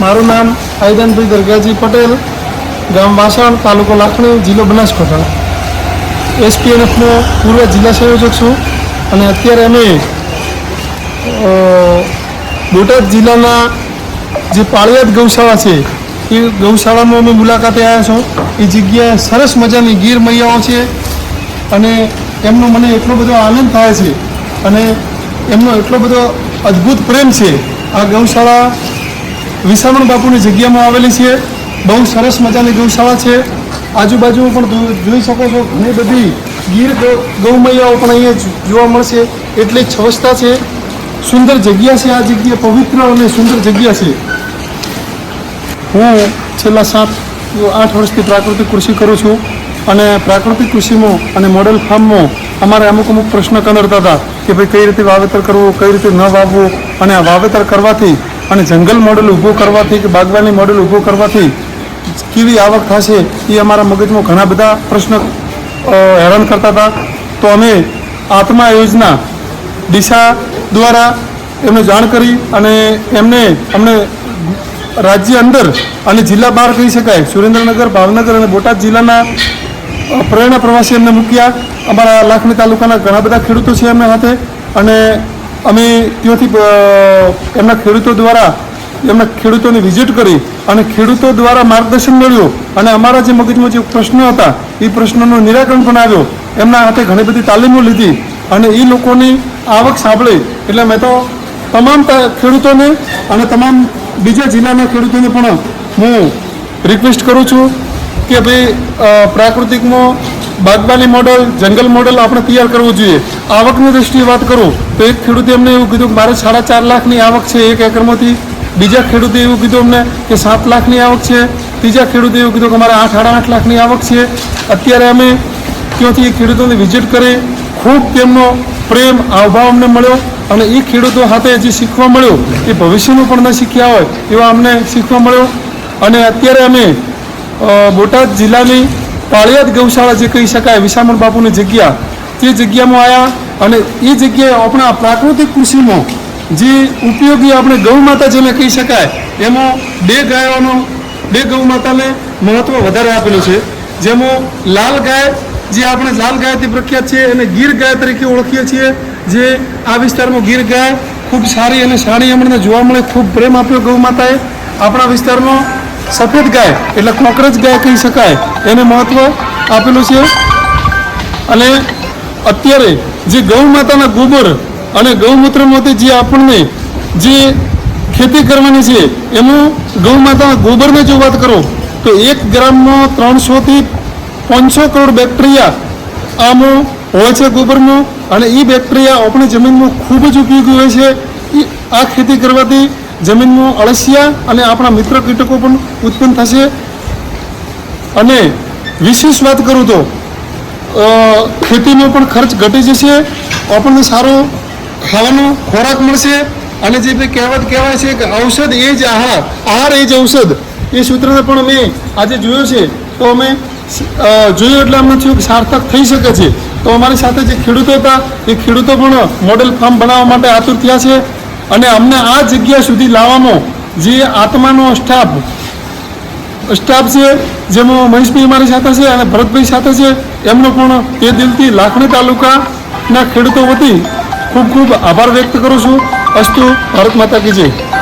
મારું નામ આયદાનભાઈ દરગાજી પટેલ, ગામ વાસણ, તાલુકો લાખણી, જિલ્લો બનાસકાંઠા. એસપીએનએફનો પૂર્વ જિલ્લા સંયોજક છું અને અત્યારે અમે બોટાદ જિલ્લાના જે પાળિયાદ ગૌશાળા છે, એ ગૌશાળામાં અમે મુલાકાતે આવ્યા છો. એ જગ્યાએ સરસ મજાની ગીર મૈયાઓ છે અને એમનો મને એટલો બધો આનંદ થાય છે અને એમનો એટલો બધો અદ્ભુત પ્રેમ છે આ ગૌશાળા વિસામણ બાપુની જગ્યામાં આવેલી છે. બહુ સરસ મજાની ગૌશાળા છે. આજુબાજુ પણ જોઈ શકો છો, ઘણી બધી ગીર ગૌમૈયાઓ પણ અહીંયા જોવા મળશે. એટલે જ છવસતા છે. સુંદર જગ્યા છે આ જગ્યા, પવિત્ર અને સુંદર જગ્યા છે. હું છેલ્લા સાત આઠ વર્ષથી પ્રાકૃતિક કૃષિ કરું છું અને પ્રાકૃતિક કૃષિમાં અને મોડેલ ફાર્મમાં અમારે અમુક અમુક પ્રશ્ન કનરતા હતા કે ભાઈ કઈ રીતે વાવેતર કરવું, કઈ રીતે ન વાવવું અને આ વાવેતર કરવાથી અને જંગલ મોડલ ઊભું કરવાથી કે બાગવાની મોડલ ઊભું કરવાથી કેવી આવક થશે એ અમારા મગજમાં ઘણા બધા પ્રશ્ન હેરાન કરતા હતા. તો અમે આત્મા યોજના દિશા દ્વારા એમને જાણ કરી અને એમને અમને રાજ્ય અંદર અને જિલ્લા બહાર કહી શકાય. સુરેન્દ્રનગર, ભાવનગર અને બોટાદ જિલ્લાના પ્રેરણા પ્રવાસી અમને મૂક્યા. અમારા લાખણી તાલુકાના ઘણા બધા ખેડૂતો છે એમના સાથે અને અમે ત્યાંથી એમના ખેડૂતો દ્વારા, એમના ખેડૂતોની વિઝિટ કરી અને ખેડૂતો દ્વારા માર્ગદર્શન મળ્યું અને અમારા જે મગજમાં જે પ્રશ્નો હતા, એ પ્રશ્નોનું નિરાકરણ પણ આવ્યો. એમના હાથે ઘણી બધી તાલીમો લીધી. અને એ લોકોની આવક સાંભળી. એટલે મેં તો તમામ ખેડૂતોને અને તમામ બીજા જિલ્લાના ખેડૂતોને પણ હું રિક્વેસ્ટ કરું છું કે ભાઈ પ્રાકૃતિકમાં બાગબાની મોડલ, જંગલ મોડલ આપણે તૈયાર કરવું જોઈએ. આવકની દ્રષ્ટિએ વાત કરું, તો એક ખેડૂતે અમને એવું કીધું કે મારે સાડા ચાર લાખની આવક છે એક એકરમાંથી. બીજા ખેડૂતે એવું કીધું અમને કે સાત લાખની આવક છે. ત્રીજા ખેડૂતે એવું કીધું કે મારે આઠ સાડા આઠ લાખની આવક છે. અત્યારે અમે ત્યાંથી એ ખેડૂતોને વિઝિટ કરી, ખૂબ તેમનો પ્રેમ આવભાવ અમને મળ્યો અને એ ખેડૂતો સાથે જે શીખવા મળ્યું એ ભવિષ્યનું પણ ન શીખ્યા હોય એવા અમને શીખવા મળ્યો. અને અત્યારે અમે બોટાદ જિલ્લાની પાળિયાદ ગૌશાળા જે કહી શકાય, વિશામણ બાપુની જગ્યા, તે જગ્યામાં આવ્યા અને એ જગ્યાએ આપણા પ્રાકૃતિક કૃષિમાં જે ઉપયોગી આપણે ગૌ માતા જેને કહી શકાય, એમાં બે ગાયોનો, બે ગૌ માતાને મહત્ત્વ વધારે આપેલું છે. જેમાં લાલ ગાય, જે આપણે લાલ ગાયથી પ્રખ્યાત છે અને ગીર ગાય તરીકે ઓળખીએ છીએ. જે આ વિસ્તારમાં ગીર ગાય ખૂબ સારી અને સારી અમને જોવા મળે, ખૂબ પ્રેમ આપ્યો ગૌ માતાએ. આપણા વિસ્તારમાં સફેદ ગાય, એટલે કોકરોચ ગાય કહી શકાય. એને મહત્ત્વ આપેલું છે. અને અત્યારે જે ગૌ માતાના ગોબર અને ગૌમૂત્રમાંથી જે આપણને જે ખેતી કરવાની છે એમાં ગૌ માતાના ગોબરને જો વાત કરો, તો એક ગ્રામમાં ત્રણસોથી પાંચસો કરોડ બેક્ટેરિયા આમાં હોય છે ગોબરમાં અને એ બેક્ટેરિયા આપણી જમીનમાં ખૂબ જ ઉપયોગી હોય છે. એ આ ખેતી કરવાથી જમીનમાં અળસિયા અને આપણા મિત્ર કીટકો પણ ઉત્પન્ન થશે. અને વિશેષ વાત કરું તો ખેતીનો પણ ખર્ચ ઘટી જશે, આપણને સારો ખાવાનો ખોરાક મળશે અને જે કહેવત કહેવાય છે કે ઔષધ એ જ આહાર આહાર એ જ ઔષધ. એ સૂત્રને પણ અમે આજે જોયો છે. તો અમે જોયું એટલે અમને થયું કે સાર્થક થઈ શકે છે. તો અમારી સાથે જે ખેડૂતો હતા, એ ખેડૂતો પણ મોડેલ ફાર્મ બનાવવા માટે આતુર થયા છે. અને અમને આ જગ્યા સુધી લાવવામાં જે આત્માનો સ્ટાફ સ્ટાફ છે, જેમાં મહેશભાઈ અમારી સાથે છે અને ભરતભાઈ સાથે છે, એમનો પણ તે દિલથી લાખણી તાલુકાના ખેડૂતો વતી ખૂબ ખૂબ આભાર વ્યક્ત કરું છું. અસ્તુ, ભારત માતા કી જય.